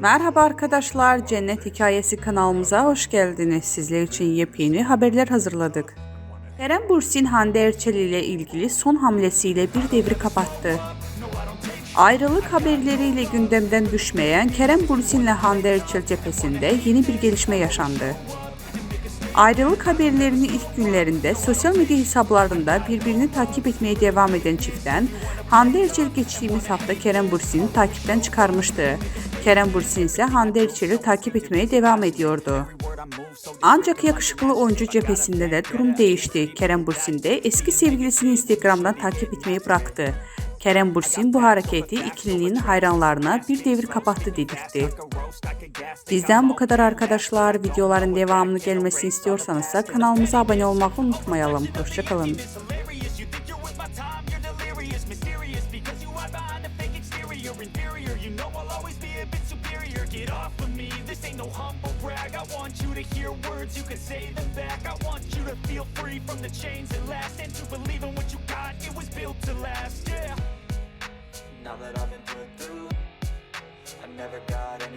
Merhaba arkadaşlar, Cennet Hikayesi kanalımıza hoş geldiniz. Sizler için yepyeni haberler hazırladık. Kerem Bürsin Hande Erçel ile ilgili son hamlesiyle bir devri kapattı. Ayrılık haberleriyle gündemden düşmeyen Kerem Bürsin ile Hande Erçel cephesinde yeni bir gelişme yaşandı. Ayrılık haberlerinin ilk günlerinde sosyal medya hesaplarında birbirini takip etmeye devam eden çiftten Hande Erçel geçtiğimiz hafta Kerem Bürsin'i takipten çıkarmıştı. Kerem Bürsin ise Hande Erçel'i takip etmeye devam ediyordu. Ancak yakışıklı oyuncu cephesinde de durum değişti. Kerem Bürsin de eski sevgilisini Instagram'dan takip etmeyi bıraktı. Kerem Bürsin bu hareketi ikilinin hayranlarına bir devir kapattı dedirtti. Bizden bu kadar arkadaşlar. Videoların devamını gelmesini istiyorsanız kanalımıza abone olmayı unutmayalım. Hoşçakalın. Inferior, you know I'll always be a bit superior. Get off of me, this ain't no humble brag. I want you to hear words, you can say them back. I want you to feel free from the chains that last and to believe in what you got. It was built to last, yeah. Now that I've been put through, I never got anyone's